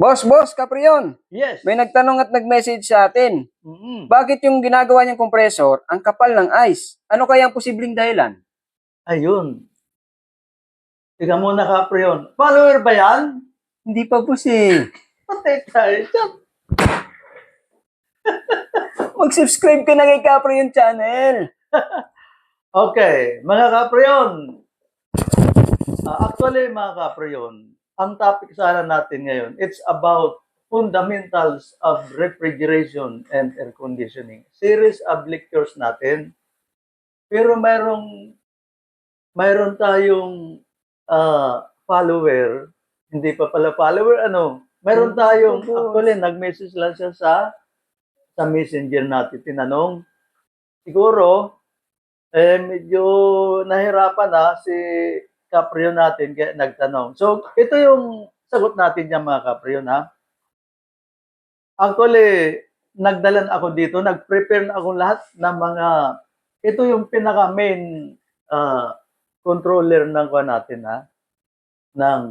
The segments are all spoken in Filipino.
Boss, boss, Caprion, Yes. may nagtanong at nag-message sa atin. Mm-mm. Bakit yung ginagawa niyang compressor ang kapal ng ice? Ano kaya ang posibleng dahilan? Ayun. Tiga muna ka, Prion. Follower ba yan? Hindi pa boss eh. Patay tayo. Mag-subscribe ka na kay Caprion channel. Okay, mga kapriyon. Ah, actually, mga kapriyon, ang topic sana natin ngayon, it's about fundamentals of refrigeration and air conditioning. Series of lectures natin. Pero mayroong mayroon tayong ah, follower, hindi pa pala follower, ano, mayroon tayong, actually, nag-message lang siya sa sa messenger natin, tinanong, siguro, eh, medyo nahirapan na si Caprio natin kaya nagtanong. So, ito yung sagot natin niya mga Caprio ha. Actually, nagdalan ako dito, nag-prepare na ako lahat ng mga, ito yung pinaka main ah, controller ng kuha natin ha, ng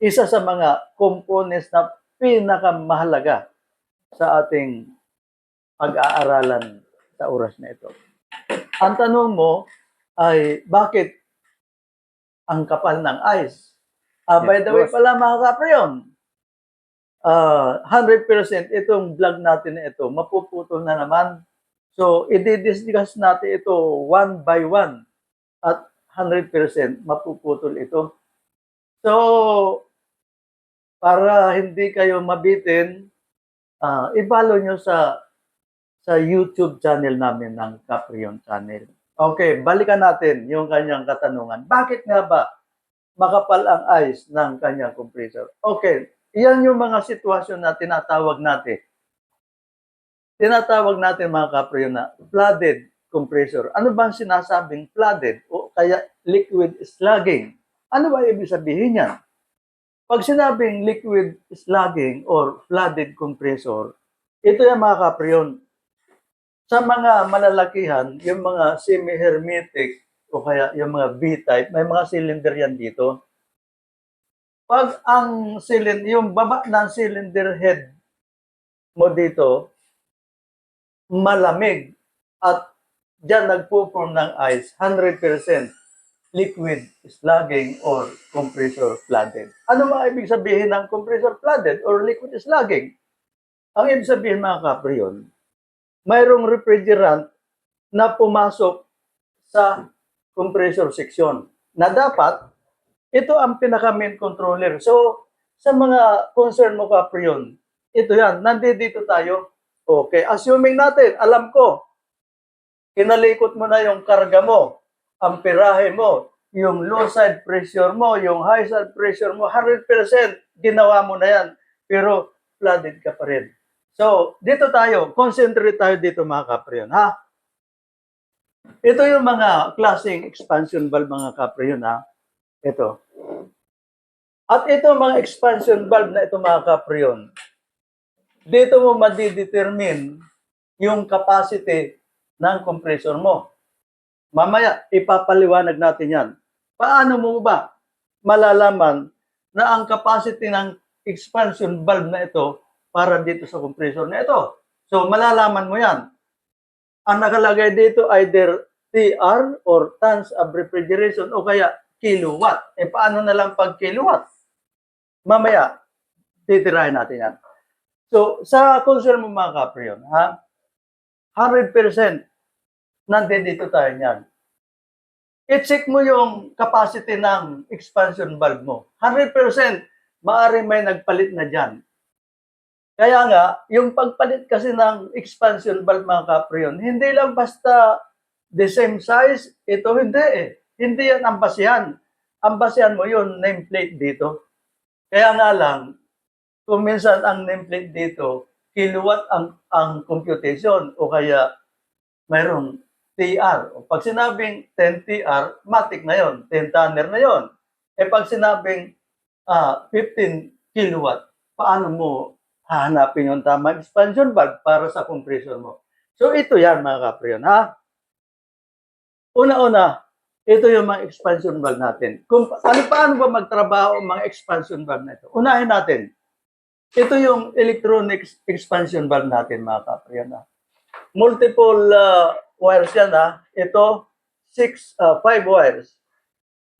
isa sa mga components na pinakamahalaga sa ating pag-aaralan sa oras na ito. Ang tanong mo ay bakit ang kapal ng ice? Ah, by the way pala mga kapriyon, ah 100% itong vlog natin na ito, mapuputol na naman. So, i-discuss natin ito one by one at 100% mapuputol ito. So, para hindi kayo mabitin, ah i-follow nyo sa sa YouTube channel namin ng Caprion Channel. Okay, balikan natin yung kanyang katanungan. Bakit nga ba makapal ang ice ng kanyang compressor? Okay, iyan yung mga sitwasyon na tinatawag natin. Tinatawag natin mga Caprion na flooded compressor. Ano bang sinasabing flooded o kaya liquid slugging? Ano ba ibig sabihin yan? Pag sinabing liquid slugging or flooded compressor, ito yung mga Caprion, sa mga malalakihan, yung mga semi-hermetic o kaya yung mga B-type, may mga cylinder yan dito. Pag ang cylinder, yung baba ng cylinder head mo dito, malamig at dyan nagpo-form ng ice, 100% liquid slugging or compressor flooded. Ano mga ibig sabihin ng compressor flooded or liquid slugging? Ang ibig sabihin mga kapriyon, mayroong refrigerant na pumasok sa compressor section na dapat ito ang pinaka main controller. So, sa mga concern mo Caprion, ito yan, nandito tayo. Okay, assuming natin, alam ko, kinalikot mo na yung karga mo, ang pirahe mo, yung low side pressure mo, yung high side pressure mo, 100% ginawa mo na yan. Pero flooded ka pa rin. So, dito tayo, concentrate tayo dito mga kapriyon, ha? Ito yung mga klaseng expansion valve mga kapriyon, ha? Ito. At ito mga expansion valve na ito mga kapriyon, dito mo madidetermine yung capacity ng compressor mo. Mamaya, ipapaliwanag natin yan. Paano mo ba malalaman na ang capacity ng expansion valve na ito para dito sa compressor na ito. So, malalaman mo yan. Ang nakalagay dito either TR or tons of refrigeration o kaya kilowatt. E paano na lang pag kilowatt? Mamaya, titirahin natin yan. So, sa concern mo mga kapriyon, ha? 100% nandito dito tayo niyan. I-check mo yung capacity ng expansion valve mo. 100% maaari may nagpalit na dyan. Kaya nga, yung pagpalit kasi ng expansion valve mga kapriyon, hindi lang basta the same size, ito hindi eh. Hindi yan ang basihan. Ang basihan mo yun, nameplate dito. Kaya nga lang, kung minsan ang nameplate dito, kilowatt ang, ang computation o kaya mayroong TR. O pag sinabing 10 TR, matic na yon, 10 tonner na yon. Eh pag sinabing ah 15 kilowatt, paano mo hahanapin yung tamang expansion valve para sa compressor mo? So ito yan mga kapriyon, ha? Una-una, ito yung mga expansion valve natin. Kung ano paano ba magtrabaho ang mga expansion valve na ito? Unahin natin. ito yung electronic expansion valve natin mga kapriyan. ah. Multiple uh, wires yan ha. Ito, six, uh, five wires.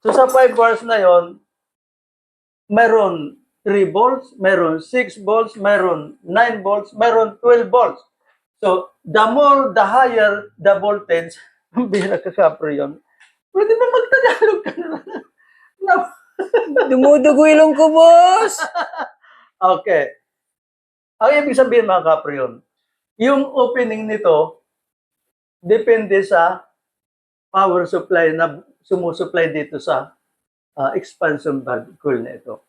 So sa five wires na yon, mayroon 3 volts, mayroon 6 volts, mayroon 9 volts, mayroon 12 volts. So, the more, the higher the voltage, ang bihira ka kapre yun. Pwede ba magtagalog ka na? no. Dumudugo ilong ko, boss! Okay. Ang ibig sabihin mga kapre yun, yung opening nito, depende sa power supply na sumusupply dito sa ah, expansion valve coil na ito.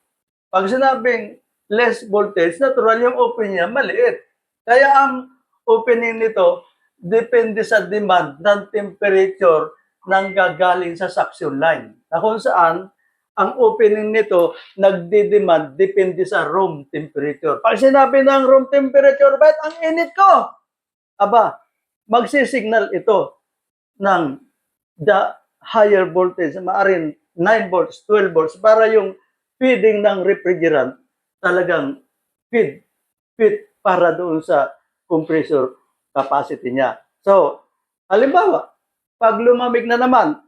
Pag sinabing less voltage, natural yung opening niya maliit. Kaya ang opening nito, depende sa demand ng temperature ng gagaling sa suction line. Na kung saan, ang opening nito, nagdi-demand, depende sa room temperature. Pag sinabi ng room temperature, bakit ang init ko? Aba, magsisignal ito ng the higher voltage, maaring 9 volts, 12 volts, para yung feeding ng refrigerant talagang feed, feed para doon sa compressor capacity niya. So, halimbawa, pag lumamig na naman,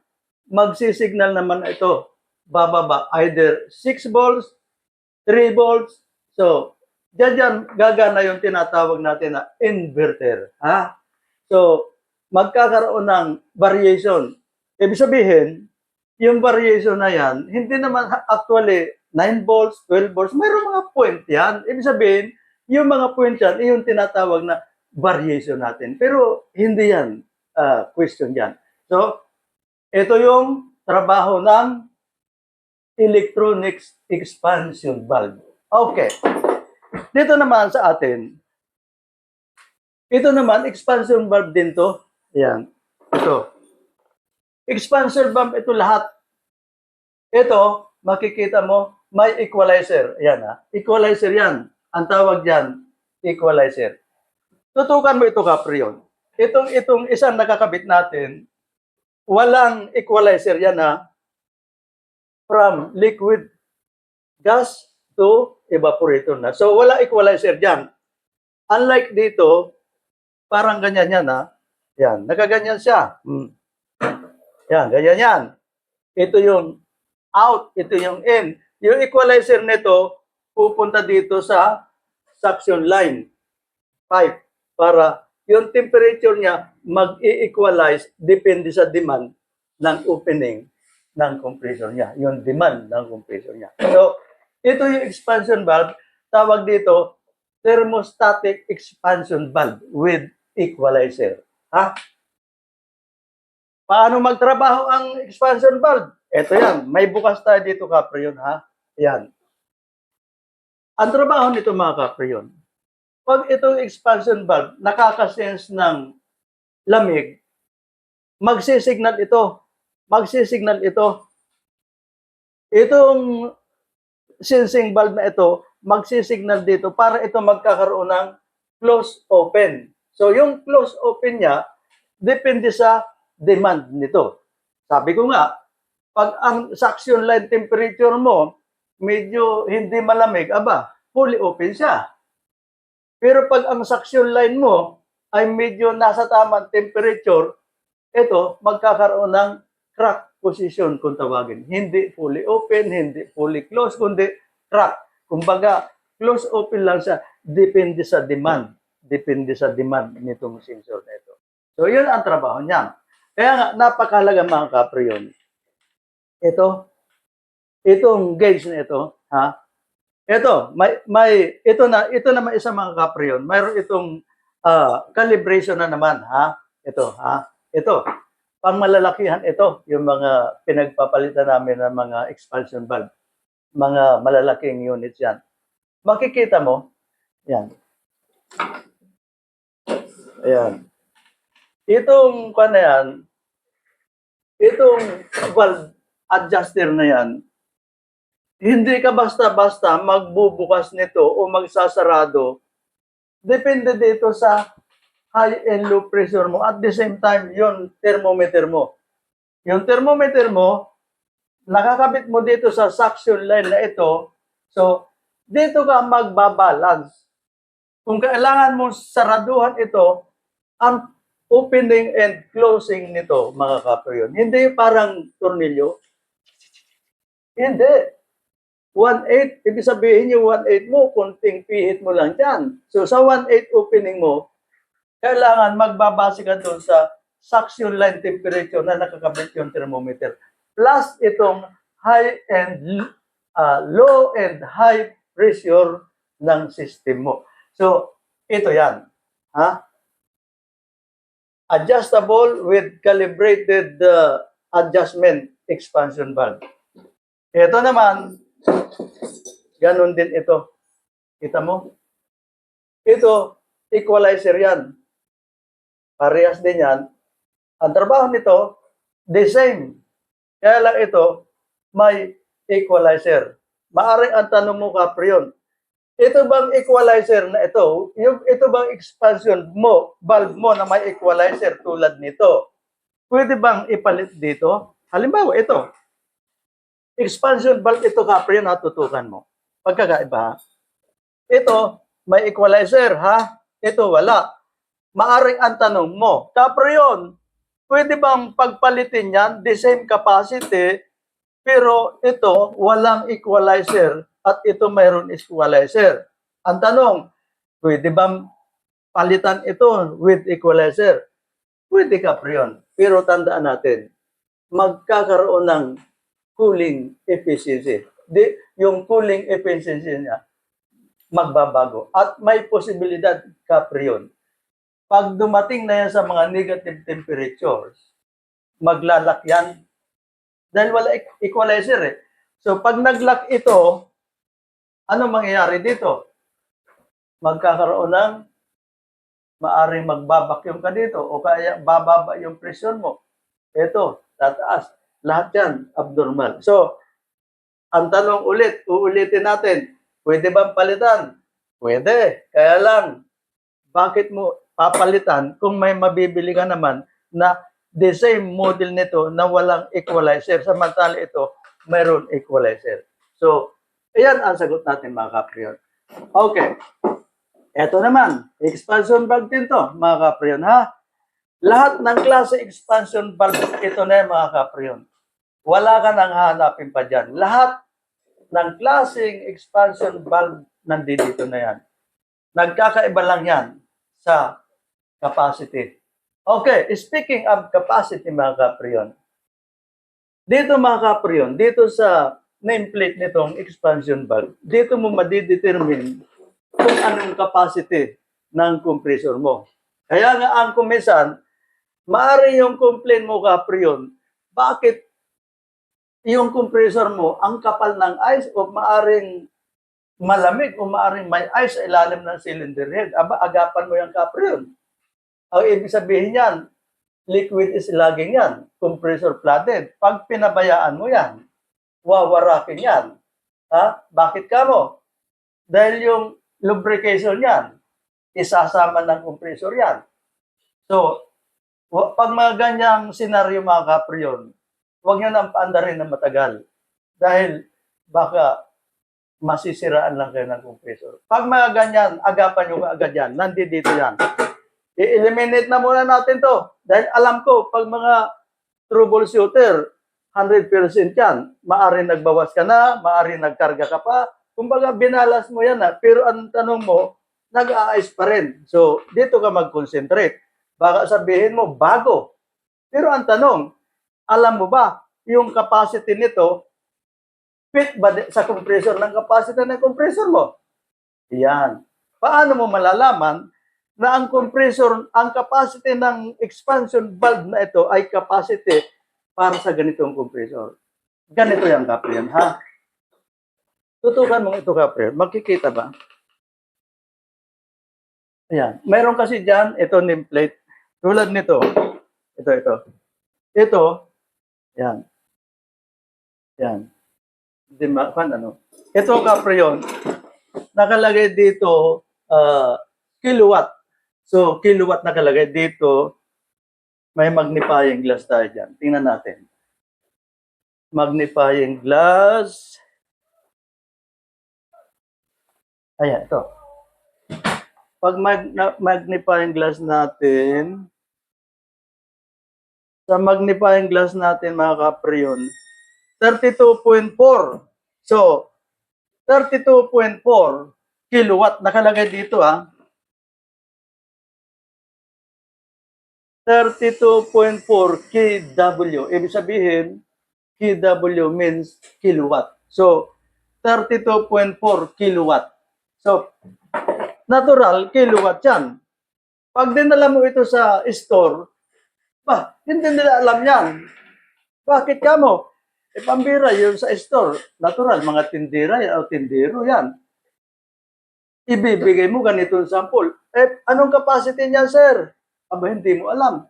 magsisignal naman ito, bababa, either 6 volts, 3 volts, so, dyan dyan, gagana yung tinatawag natin na inverter. Ha? So, magkakaroon ng variation. Ibig sabihin, yung variation na yan, hindi naman actually 9 volts, 12 volts, mayroong mga point yan. Ibig sabihin, yung mga point yan, yung tinatawag na variation natin. Pero hindi yan ah, question yan. So, ito yung trabaho ng electronics expansion valve. Okay. Dito naman sa atin, ito naman, expansion valve din to. Yan. Ito. Expansion valve, ito lahat. Ito, makikita mo, may equalizer. Yan ha. Equalizer yan. Ang tawag dyan, equalizer. Tutukan mo ito, Caprion. Itong, itong isang nakakabit natin, walang equalizer yan ha. From liquid gas to evaporator na. So, wala equalizer dyan. Unlike dito, parang ganyan yan ha. Yan, nakaganyan siya. Hmm. Yan, ganyan yan. Ito yung out, ito yung in. Yung equalizer nito, pupunta dito sa suction line pipe para yung temperature niya mag-i-equalize depende sa demand ng opening ng compressor niya. Yung demand ng compressor niya. So, ito yung expansion valve. Tawag dito, thermostatic expansion valve with equalizer. Ha? Paano magtrabaho ang expansion valve? Ito yan. May bukas tayo dito, Caprion, ha? Yan. Ang trabaho nito, mga Caprion, pag itong expansion valve nakakasense ng lamig, magsisignal ito. Magsisignal ito. Itong sensing valve na ito, magsisignal dito para ito magkakaroon ng close open. So yung close open niya, depende sa demand nito. Sabi ko nga, pag ang suction line temperature mo, medyo hindi malamig, aba, fully open siya. Pero pag ang suction line mo ay medyo nasa tamang temperature, ito magkakaroon ng crack position kung tawagin. Hindi fully open, hindi fully closed, kundi crack. Kumbaga, close open lang siya. Depende sa demand. Depende sa demand nitong sensor na ito. So, yun ang trabaho niya. Kaya nga, napakahalaga mga kapre yun. Ito, itong gauge na ito, ha? Ito, may, may, ito na, ito naman isa mga kapre yun. Mayroon itong ah, calibration na naman, ha? Ito, ha? Ito, pang malalakihan ito, yung mga pinagpapalitan namin ng mga expansion valve. Mga malalaking units yan. Makikita mo, yan. Ayan. Itong, kung yan, itong valve adjuster na yan, hindi ka basta-basta magbubukas nito o magsasarado. Depende dito sa high and low pressure mo. At the same time, yung thermometer mo. Yung thermometer mo, nakakabit mo dito sa suction line na ito. So, dito ka magbabalance. Kung kailangan mo saraduhan ito, ang opening and closing nito, mga kaprayon, hindi parang tornilyo. Hindi. 1.8, ibig sabihin yung 1.8 mo, kunting pihit mo lang dyan. So sa 1.8 opening mo, kailangan magbabase ka doon sa suction line temperature na nakakabit yung thermometer. Plus itong high and uh, low and high pressure ng system mo. So, ito yan. Ha? Adjustable with calibrated uh, adjustment expansion valve. Ito naman, ganun din ito. Kita mo? Ito, equalizer yan. Parehas din yan. Ang trabaho nito, the same. Kaya lang ito, may equalizer. Maaring ang tanong mo, Caprion, ito bang equalizer na ito, yung ito bang expansion mo, valve mo na may equalizer tulad nito, pwede bang ipalit dito? Halimbawa, ito. Expansion valve ito, Caprion, natutukan mo. Pagkakaiba, ha? Ito, may equalizer, ha? Ito, wala. Maaring ang tanong mo, Caprion, pwede bang pagpalitin yan, the same capacity, pero ito, walang equalizer at ito mayroon equalizer. Ang tanong, pwede bang palitan ito with equalizer? Pwede ka. Pero tandaan natin, magkakaroon ng cooling efficiency. Di, yung cooling efficiency niya, magbabago. At may posibilidad, Caprion, pag dumating na yan sa mga negative temperatures, maglalak yan dahil wala e- equalizer eh. So pag naglock ito, ano mangyayari dito? Magkakaroon ng maaring magbabakyong ka dito o kaya bababa yung presyon mo. Ito, tataas. Lahat yan, abnormal. So, ang tanong ulit, uulitin natin, pwede bang palitan? Pwede. Kaya lang, bakit mo papalitan kung may mabibili ka naman na the same model nito na walang equalizer. Samantala ito, mayroon equalizer. So, ayan ang sagot natin mga kapriyon. Okay. Ito naman, expansion valve din to, mga kapriyon, ha? Lahat ng klase expansion valve, ito na yan, mga kapriyon. Wala ka nang hanapin pa dyan. Lahat ng klaseng expansion valve nandito na yan. Nagkakaiba lang yan sa capacity. Okay, speaking of capacity mga kapriyon, dito mga kapriyon, dito sa nameplate nitong expansion valve, dito mo madidetermine kung anong capacity ng compressor mo. Kaya nga ang kumisan, maaari yung complaint mo kapriyon, bakit yung compressor mo ang kapal ng ice o maaring malamig o maaring may ice sa ilalim ng cylinder head. Aba, agapan mo yung kapriyon. Ang ibig sabihin yan, liquid is lagging yan, compressor flooded. Pag pinabayaan mo yan, wawarakin yan. Ha? Bakit ka mo? Dahil yung lubrication yan, isasama ng compressor yan. So, pag mga ganyang senaryo mga kapriyon, huwag nyo nang paandarin na matagal. Dahil baka masisiraan lang kayo ng compressor. Pag mga ganyan, agapan nyo agad yan. Nandito yan. I-eliminate na muna natin to. Dahil alam ko, pag mga troubleshooter, 100% yan. Maari nagbawas ka na, maari nagkarga ka pa. Kumbaga, binalas mo yan na. Pero ang tanong mo, nag-aayos pa rin. So, dito ka mag-concentrate. Baka sabihin mo, bago. Pero ang tanong, alam mo ba, yung capacity nito, fit ba sa compressor ng capacity ng compressor mo? Yan. Paano mo malalaman na ang compressor, ang capacity ng expansion valve na ito ay capacity para sa ganitong compressor. Ganito yan, Caprian, ha? Tutukan mo ito, Caprian. Makikita ba? Ayan. Mayroon kasi dyan, ito nameplate. Tulad nito. Ito, ito. Ito, yan. Yan. Hindi ma, kan, ano. Ito, Caprion, nakalagay dito, ah, kilowatt. So, kilowatt nakalagay dito, may magnifying glass tayo dyan. Tingnan natin. Magnifying glass. Ayan, ito. Pag mag, magnifying glass natin, sa magnifying glass natin, mga kapriyon, 32.4. So, 32.4 kilowatt nakalagay dito ah. 32.4 kW. Ibig sabihin, kW means kilowatt. So, 32.4 kilowatt. So, natural, kilowatt yan. Pag dinala mo ito sa store, ba, hindi nila alam yan. Bakit ka mo? E pambira yun sa store. Natural, mga tindira yan, o tindero yan. Ibibigay mo ganitong sample. Eh, anong capacity niya, sir? Aba, hindi mo alam.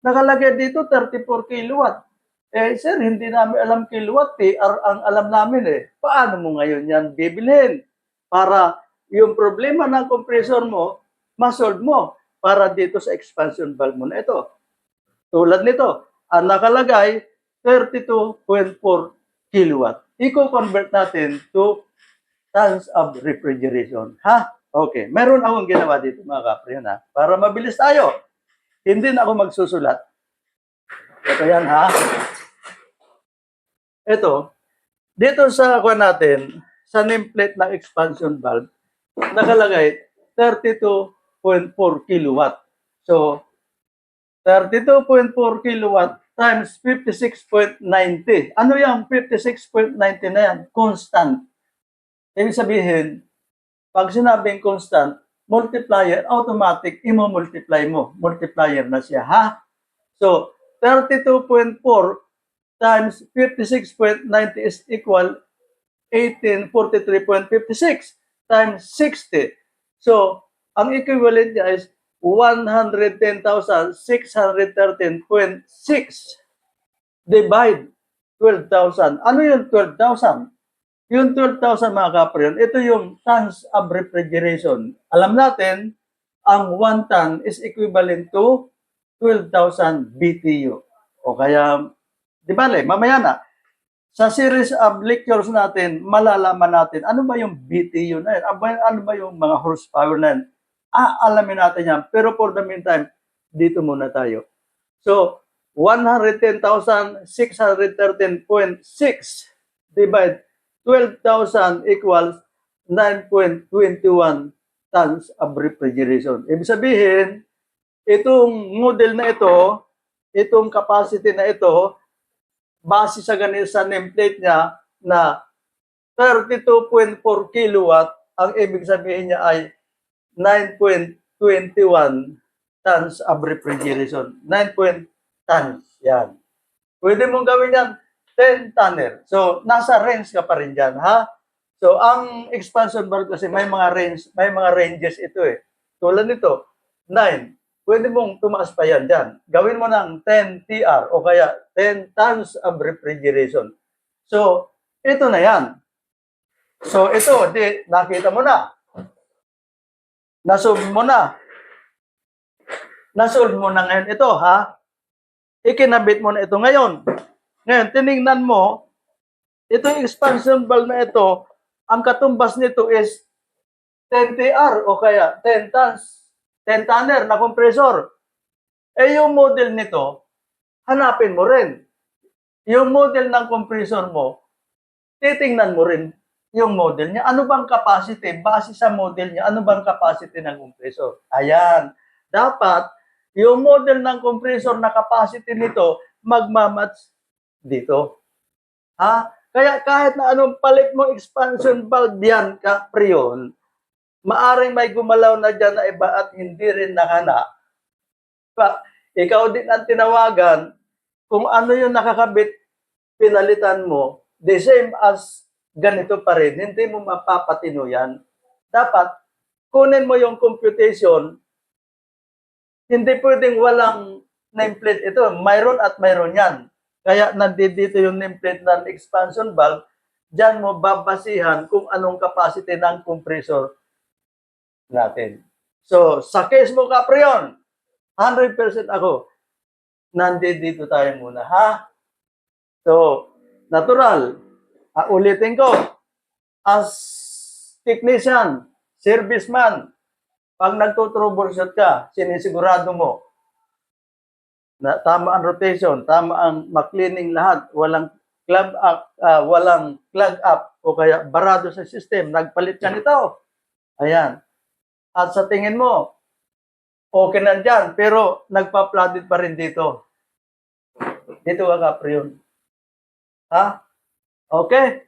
Nakalagay dito 34 kilowatt. Eh, sir, hindi namin alam kilowatt. Ar- ang alam namin eh. Paano mo ngayon yan bibilhin? Para yung problema ng compressor mo, masolve mo para dito sa expansion valve mo na ito. Tulad nito, ang nakalagay, 32.4 kilowatt. I-convert natin to tons of refrigeration. Ha? Okay. Meron akong ginawa dito mga kapre ha? Para mabilis tayo. Hindi na ako magsusulat. Ito yan ha. Ito. Dito sa kuha natin, sa nameplate ng expansion valve, nakalagay 32.4 kilowatt. So, 32.4 kilowatt times 56.90. Ano yung 56.90 na yan? Constant. Ibig sabihin, pag sinabing constant, multiplier, automatic, imo-multiply mo. Multiplier na siya, ha? So, 32.4 times 56.90 is equal 1843.56 times 60. So, ang equivalent niya is 110,613.6 divide 12,000. Ano yung 12,000? Yung 12,000 mga kapre, ito yung tons of refrigeration. Alam natin, ang 1 ton is equivalent to 12,000 BTU. O kaya, di ba, mamaya na, sa series of lectures natin, malalaman natin ano ba yung BTU na yan, ano ba, ano ba yung mga horsepower na yan. Ah, alamin natin yan. Pero for the meantime, dito muna tayo. So, 110,613.6 divide 12,000 equals 9.21 tons of refrigeration. Ibig sabihin, itong model na ito, itong capacity na ito, base sa ganito sa nameplate niya na 32.4 kilowatt, ang ibig sabihin niya ay 9.21 tons of refrigeration. 9. tons. Yan. Pwede mong gawin yan 10 tonner. So, nasa range ka pa rin dyan, ha? So, ang expansion valve kasi may mga range, may mga ranges ito eh. Tulad nito, 9. Pwede mong tumaas pa yan dyan. Gawin mo ng 10 TR o kaya 10 tons of refrigeration. So, ito na yan. So, ito, di, nakita mo na. Nasolve mo na. Nasolve mo na ngayon ito, ha? Ikinabit mo na ito ngayon. Ngayon, tinignan mo, itong expansion valve na ito, ang katumbas nito is 10 TR o kaya 10 tons, 10 tonner na compressor. Eh yung model nito, hanapin mo rin. Yung model ng compressor mo, titingnan mo rin yung model niya. Ano bang capacity? Base sa model niya, ano bang capacity ng compressor? Ayan. Dapat, yung model ng compressor na capacity nito, magmamatch dito. Ha? Kaya kahit na anong palit mo expansion valve yan, kapriyon, maaring may gumalaw na dyan na iba at hindi rin nakana. Pa, ikaw din ang tinawagan, kung ano yung nakakabit, pinalitan mo, the same as ganito pa rin, hindi mo mapapatino yan. Dapat, kunin mo yung computation, hindi pwedeng walang nameplate ito. Mayroon at mayroon yan. Kaya nandito yung nameplate ng expansion valve, dyan mo babasihan kung anong capacity ng compressor natin. So, sa case mo, Caprion, 100% ako, nandito tayo muna, ha? So, natural, uh, ulitin ko, as technician serviceman, pag nagtutroubleshoot ka, sinisigurado mo na tama ang rotation, tama ang maklining lahat, walang clog up, ah, walang clog up o kaya barado sa system, nagpalit ka nito. Ayan. At sa tingin mo, okay na dyan, pero nagpa-flooded pa rin dito. Dito ka kapre yun. Ha? Okay?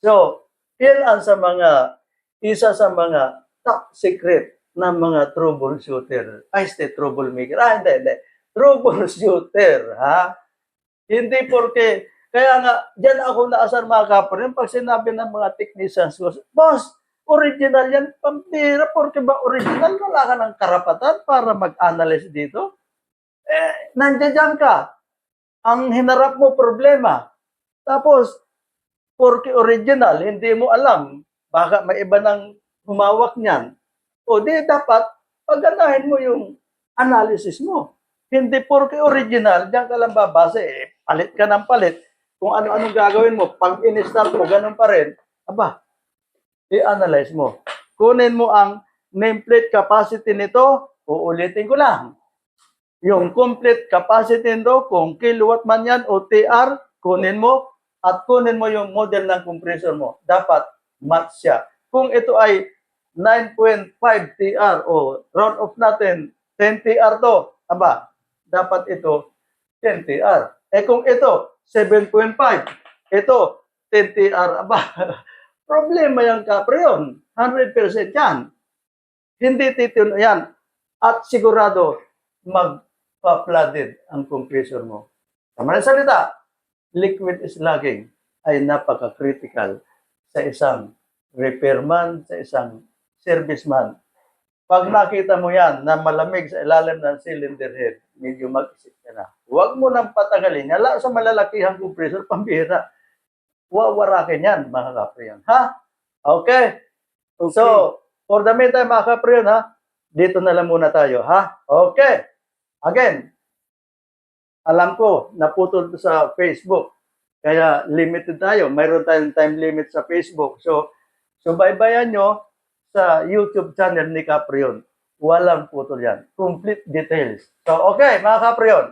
So, yan ang sa mga, isa sa mga top secret ng mga troubleshooter. Ay, hindi, troublemaker. Ah, hindi, hindi. Troubleshooter, ha? Hindi porke, kaya nga, dyan ako naasar mga kapatid, pag sinabi ng mga technicians boss, original yan, pambira, porke ba original, wala ka ng karapatan para mag-analyze dito? Eh, nandiyan ka. Ang hinarap mo problema. Tapos, porke original, hindi mo alam, baka may iba nang humawak niyan. O di dapat, paganahin mo yung analysis mo. Hindi porke original, diyan ka lang babase, eh, palit ka ng palit. Kung ano-anong gagawin mo, pag in-start mo, ganun pa rin, aba, i-analyze mo. Kunin mo ang nameplate capacity nito, uulitin ko lang. Yung complete capacity nito, kung kilowatt man yan o TR, kunin mo, at kunin mo yung model ng compressor mo. Dapat match siya. Kung ito ay 9.5 TR o round off natin 10 TR to, aba, dapat ito 10 TR. Eh kung ito 7.5, ito 10 TR, aba, problema yan kapre yun. 100% yan. Hindi titin yan. At sigurado magpa-flooded ang compressor mo. Tama na salita, liquid is lagging ay napaka-critical sa isang repairman, sa isang serviceman. Pag nakita mo yan na malamig sa ilalim ng cylinder head, medyo mag-isip ka na. Huwag mo nang patagalin. Yala sa malalakihang compressor, pambira. Wawarakin yan, mga kapriyan. Ha? Okay? Okay. So, for the meantime, mga kapriyan, ha? Dito na lang muna tayo, ha? Okay. Again, alam ko, naputol to sa Facebook. Kaya limited tayo. Mayroon tayong time limit sa Facebook. So, subaybayan nyo sa YouTube channel ni Caprion. Walang putol yan. Complete details. So, okay, mga Caprion.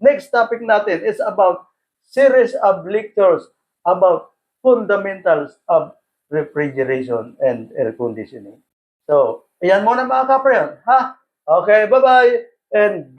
Next topic natin is about series of lectures about fundamentals of refrigeration and air conditioning. So, ayan muna mga Caprion. Ha? Okay, bye-bye. And